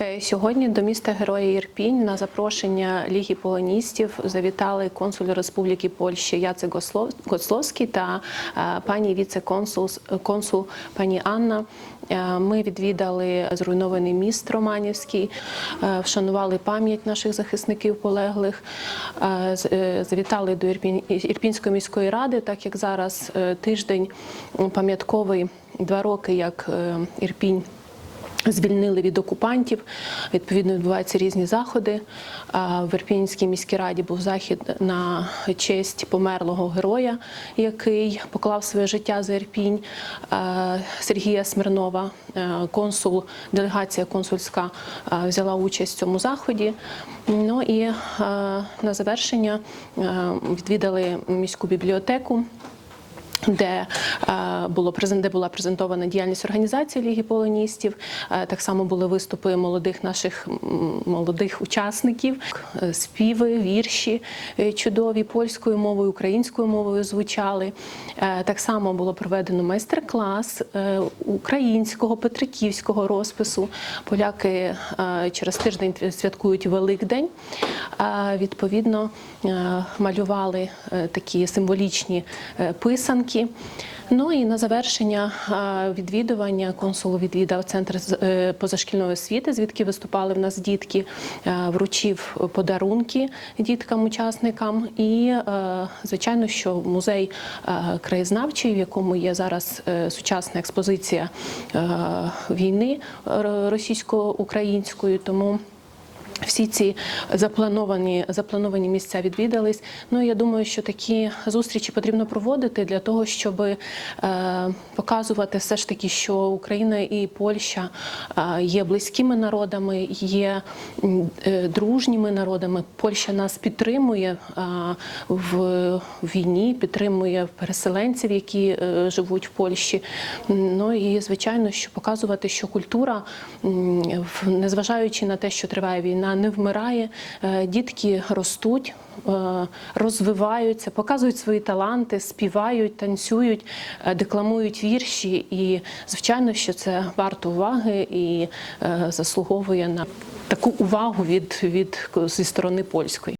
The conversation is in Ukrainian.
Е, Сьогодні до міста Героя Ірпінь на запрошення Ліги полоністів завітали консуль Республіки Польща Яцек Гоцловський та е, пані віце-консул консул пані Анна. Е, Ми відвідали зруйнований міст Романівський, вшанували пам'ять наших захисників полеглих, завітали до Ірпінської міської ради, так як зараз тиждень пам'ятковий два роки, як Ірпінь. Звільнили від окупантів. Відповідно, відбуваються різні заходи. В Ірпінській міській раді був захід на честь померлого героя, який поклав своє життя за Ірпінь Сергія Смирнова. Е, Консул, делегація консульська взяла участь в цьому заході. Ну і на завершення е, відвідали міську бібліотеку де е, було де була презентована діяльність організації Ліги полоністів. Е, Так само були виступи молодих наших молодих учасників, Е, співи, вірші чудові польською мовою, українською мовою звучали. Так само було проведено майстер-клас українського петриківського розпису. Поляки через тиждень святкують Великдень. Відповідно, малювали такі символічні е, писанки. Ну і на завершення відвідування консул відвідав центр е, позашкільної освіти, звідки виступали в нас дітки, е, вручив подарунки діткам-учасникам. І, е, звичайно, що музей краєзнавчий, в якому є зараз сучасна експозиція війни російсько-української, тому. Всі ці заплановані заплановані місця відвідались. Ну я думаю, що такі зустрічі потрібно проводити для того, щоб е, показувати все ж таки, що Україна і Польща е, є близькими народами, є е, дружніми народами. Польща нас підтримує е, в війні, підтримує переселенців, які живуть в Польщі. Ну і звичайно, що показувати, що культура, незважаючи на те, що триває війна, не вмирає. Е, Дітки ростуть, е, розвиваються, показують свої таланти, співають, танцюють, е, декламують вірші. І звичайно, що це варто уваги і заслуговує на таку увагу від, від зі сторони польської.